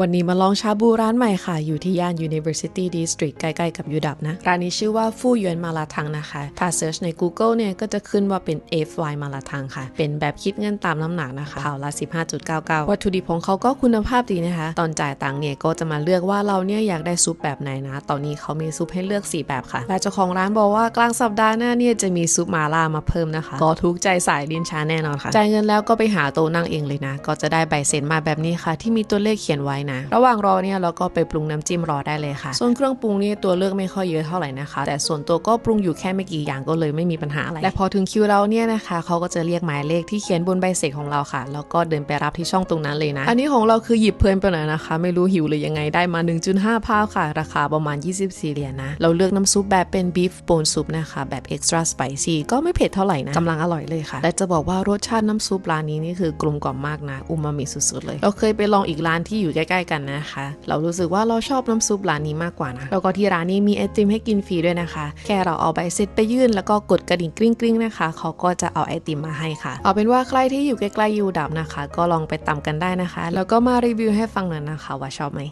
วันนี้มาลองชาบูร้านใหม่ค่ะ อยู่ที่ย่าน University District ใกล้ๆกับยูดับนะ ร้านนี้ชื่อว่าฟู่ยวนมาลาทังนะคะ ถ้าเซิร์ชใน Google เนี่ย ก็จะขึ้นว่าเป็น FY มาลาทังค่ะ เป็นแบบคิดเงินตามน้ำหนักนะคะข่าวละ 15.99 วัตถุดิบของเขาก็คุณภาพดีนะคะ ตอนจ่ายตังค์เนี่ย ก็จะมาเลือกว่าเราเนี่ยอยากได้ซุปแบบไหนนะ ตอนนี้เขามีซุปให้เลือก 4 แบบค่ะ และเจ้าของร้านบอกว่ากลางสัปดาห์หน้าเนี่ยจะมีซุปมาล่ามาเพิ่มนะคะ ก็ทุกใจสายลินชาแน่นอนค่ะ จ่ายเงินแล้วก็ไปหาโต๊ะนั่งเองเลยนะ ก็จะได้ใบเซ็นมาแบบนี้ค่ะ ที่มีตัวเลขเขียนไว้นะ ระหว่างรอเนี่ยเราก็ไปปรุงน้ำจิ้มรอได้เลยค่ะ ส่วนเครื่องปรุงนี่ตัวเลือกไม่ค่อยเยอะเท่าไหร่นะคะ แต่ส่วนตัวก็ปรุงอยู่แค่ไม่กี่อย่างก็เลยไม่มีปัญหาอะไร และพอถึงคิวเราเนี่ยนะคะเขาก็จะเรียกหมายเลขที่เขียนบนใบเสร็จของเราค่ะ แล้วก็เดินไปรับที่ช่องตรงนั้นเลยนะ อันนี้ของเราคือหยิบเพลินไปหน่อยนะคะ ไม่รู้หิวหรือยังไงได้มา 1.5พาวค่ะ ราคาประมาณ 24 เหรียญนะ เราเลือกน้ำซุปแบบเป็นบีฟโ n นซุปนะคะแบบ extra spicy ก็ไม่เผ็ดเท่าไหร่นะกำลังอร่อยเลยค่ะ และจะบอกว่ารสชาติน้ำซุปร้านนี้นี่คือกลมกล่อมมากนะอูมามิสุดๆเลย เราเคยไปลองอีกร้านที่อยู่ใกล้ๆกันนะคะ เรารู้สึกว่าเราชอบน้ำซุปร้านนี้มากกว่านะแล้วก็ที่ร้านนี้มีไอติมให้กินฟรีด้วยนะคะ แค่เราเอาใบเสร็จไปยื่นแล้วก็กดกระดิ่งกริ้งๆนะคะเขาก็จะเอาไอติมมาให้ค่ะ เอาเป็นว่าใครที่อยู่ใกล้ๆยูดับนะคะ ก็ลองไปตำกันได้นะคะ แล้วก็มารีวิวให้ฟังหน่อยนะคะว่าชอบไหม